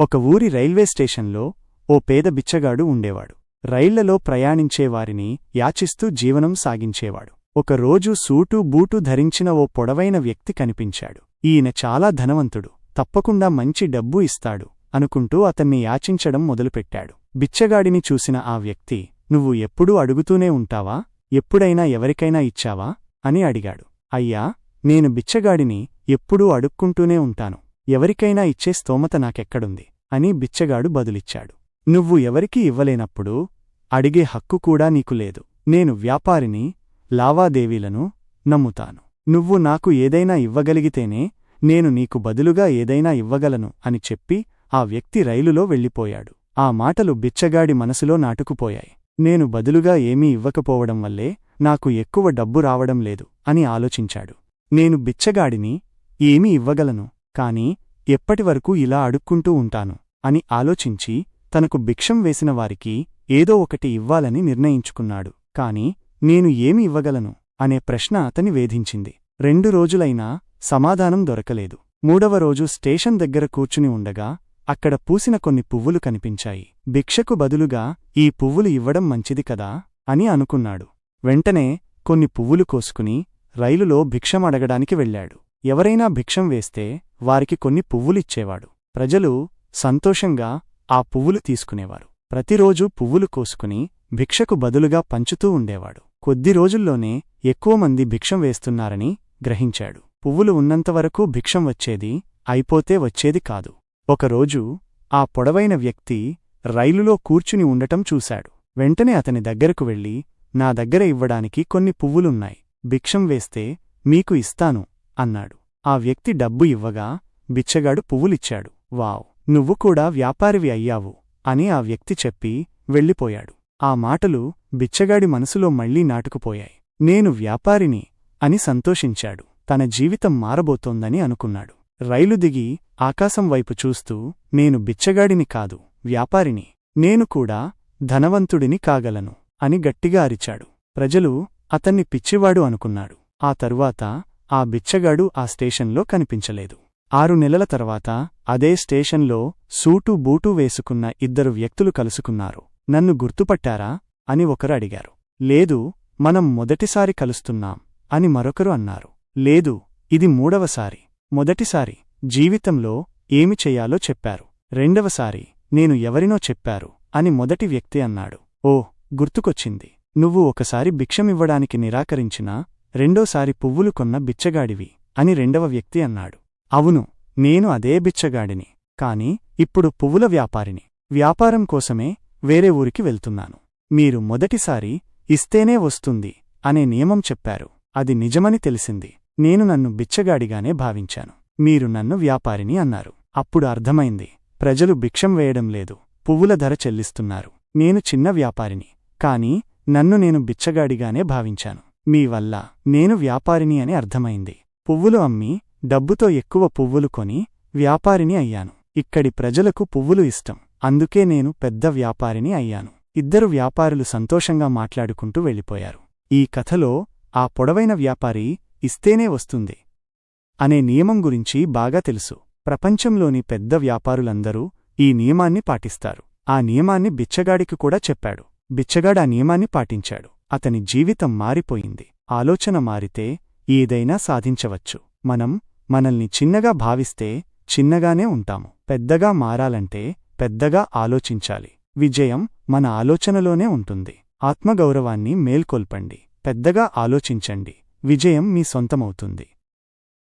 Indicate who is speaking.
Speaker 1: ఒక ఊరి రైల్వే స్టేషన్లో ఓ పేద బిచ్చగాడు ఉండేవాడు. రైళ్ళలో ప్రయాణించేవారిని యాచిస్తూ జీవనం సాగించేవాడు. ఒకరోజు సూటు బూటు ధరించిన ఓ పొడవైన వ్యక్తి కనిపించాడు. ఈయన చాలా ధనవంతుడు తప్పకుండా మంచి డబ్బు ఇస్తాడు అనుకుంటూ అతన్ని యాచించడం మొదలుపెట్టాడు. బిచ్చగాడిని చూసిన ఆ వ్యక్తి నువ్వు ఎప్పుడూ అడుగుతూనే ఉంటావా? ఎప్పుడైనా ఎవరికైనా ఇచ్చావా? అని అడిగాడు. అయ్యా నేను బిచ్చగాడిని ఎప్పుడూ అడుక్కుంటూనే ఉంటాను. ఎవరికైనా ఇచ్చే స్తోమత నాకెక్కడుంది? అని బిచ్చగాడు బదులిచ్చాడు. నువ్వు ఎవరికీ ఇవ్వలేనప్పుడు అడిగే హక్కు కూడా నీకు లేదు. నేను వ్యాపారిని లావాదేవీలను నమ్ముతాను. నువ్వు నాకు ఏదైనా ఇవ్వగలిగితేనే నేను నీకు బదులుగా ఏదైనా ఇవ్వగలను అని చెప్పి ఆ వ్యక్తి రైలులో వెళ్ళిపోయాడు. ఆ మాటలు బిచ్చగాడి మనసులో నాటుకుపోయాయి. నేను బదులుగా ఏమీ ఇవ్వకపోవడం వల్లే నాకు ఎక్కువ డబ్బు రావడం లేదు అని ఆలోచించాడు. నేను బిచ్చగాడిని ఏమీ ఇవ్వగలను కాని ఎప్పటివరకు ఇలా అడుక్కుంటూ ఉంటాను అని ఆలోచించి తనకు భిక్షం వేసిన వారికి ఏదో ఒకటి ఇవ్వాలని నిర్ణయించుకున్నాడు. కాని నేను ఏమి ఇవ్వగలను అనే ప్రశ్న అతని వేధించింది. రెండు రోజులైనా సమాధానం దొరకలేదు. మూడవ రోజు స్టేషన్ దగ్గర కూర్చుని ఉండగా అక్కడ పూసిన కొన్ని పువ్వులు కనిపించాయి. భిక్షకు బదులుగా ఈ పువ్వులు ఇవ్వడం మంచిది కదా అని అనుకున్నాడు. వెంటనే కొన్ని పువ్వులు కోసుకుని రైలులో భిక్షమడగడానికి వెళ్ళాడు వెళ్ళాడు. ఎవరైనా భిక్షం వేస్తే వారికి కొన్ని పువ్వులిచ్చేవాడు. ప్రజలు సంతోషంగా ఆ పువ్వులు తీసుకునేవారు. ప్రతిరోజూ పువ్వులు కోసుకుని భిక్షకు బదులుగా పంచుతూ ఉండేవాడు. కొద్ది రోజుల్లోనే ఎక్కువ మంది భిక్షం వేస్తున్నారని గ్రహించాడు. పువ్వులు ఉన్నంతవరకు భిక్షం వచ్చేది అయిపోతే వచ్చేది కాదు. ఒకరోజు ఆ పొడవైన వ్యక్తి రైలులో కూర్చుని ఉండటం చూశాడు. వెంటనే అతని దగ్గరకు వెళ్ళి నా దగ్గర ఇవ్వడానికి కొన్ని పువ్వులున్నాయి. భిక్షం వేస్తే మీకు ఇస్తాను అన్నాడు. ఆ వ్యక్తి డబ్బు ఇవ్వగా బిచ్చగాడు పువ్వులిచ్చాడు. వావ్ నువ్వు కూడా వ్యాపారివి అయ్యావు అని ఆ వ్యక్తి చెప్పి వెళ్ళిపోయాడు. ఆ మాటలు బిచ్చగాడి మనసులో మళ్ళీ నాటుకుపోయాయి. నేను వ్యాపారిని అని సంతోషించాడు. తన జీవితం మారబోతోందని అనుకున్నాడు. రైలు దిగి ఆకాశం వైపు చూస్తూ నేను బిచ్చగాడిని కాదు వ్యాపారిని. నేను కూడా ధనవంతుడిని కాగలను అని గట్టిగా అరిచాడు. ప్రజలు అతన్ని పిచ్చివాడు అనుకున్నాడు ఆ తరువాత ఆ బిచ్చగాడు ఆ స్టేషన్లో కనిపించలేదు. ఆరు నెలల తర్వాత అదే స్టేషన్లో సూటు బూటు వేసుకున్న ఇద్దరు వ్యక్తులు కలుసుకున్నారు. నన్ను గుర్తుపట్టారా? అని ఒకరు అడిగారు. లేదు మనం మొదటిసారి కలుస్తున్నాం అని మరొకరు అన్నారు. లేదు ఇది మూడవసారి. మొదటిసారి జీవితంలో ఏమి చెయ్యాలో చెప్పారు. రెండవసారి నేను ఎవరినో చెప్పారు అని మొదటి వ్యక్తి అన్నాడు. ఓ గుర్తుకొచ్చింది. నువ్వు ఒకసారి భిక్షమివ్వడానికి నిరాకరించినా రెండోసారి పువ్వులు కొన్న బిచ్చగాడివి అని రెండవ వ్యక్తి అన్నాడు. అవును నేను అదే బిచ్చగాడిని కాని ఇప్పుడు పువ్వుల వ్యాపారిని. వ్యాపారం కోసమే వేరే ఊరికి వెళ్తున్నాను. మీరు మొదటిసారి ఇస్తేనే వస్తుంది అనే నియమం చెప్పారు. అది నిజమని తెలిసింది. నేను నన్ను బిచ్చగాడిగానే భావించాను. మీరు నన్ను వ్యాపారిని అన్నారు. అప్పుడు అర్థమైంది. ప్రజలు భిక్షం వేయడం లేదు. పువ్వుల ధర చెల్లిస్తున్నారు. నేను చిన్న వ్యాపారిని కాని నన్ను నేను బిచ్చగాడిగానే భావించాను. మీ వల్ల నేను వ్యాపారిని అని అర్థమైంది. పువ్వులు అమ్మి డబ్బుతో ఎక్కువ పువ్వులు కొని వ్యాపారిని అయ్యాను. ఇక్కడి ప్రజలకు పువ్వులు ఇష్టం. అందుకే నేను పెద్ద వ్యాపారిని అయ్యాను. ఇద్దరు వ్యాపారులు సంతోషంగా మాట్లాడుకుంటూ వెళ్ళిపోయారు. ఈ కథలో ఆ పొడవైన వ్యాపారి ఇస్తేనే వస్తుంది అనే నియమం గురించి బాగా తెలుసు. ప్రపంచంలోని పెద్ద వ్యాపారులందరూ ఈ నియమాన్ని పాటిస్తారు. ఆ నియమాన్ని బిచ్చగాడికి కూడా చెప్పాడు. బిచ్చగాడా నియమాన్ని పాటించాడు. అతని జీవితం మారిపోయింది. ఆలోచన మారితే ఏదైనా సాధించవచ్చు. మనం మనల్ని చిన్నగా భావిస్తే చిన్నగానే ఉంటాము. పెద్దగా మారాలంటే పెద్దగా ఆలోచించాలి. విజయం మన ఆలోచనలోనే ఉంటుంది. ఆత్మగౌరవాన్ని మేల్కొల్పండి. పెద్దగా ఆలోచించండి. విజయం మీ సొంతమవుతుంది.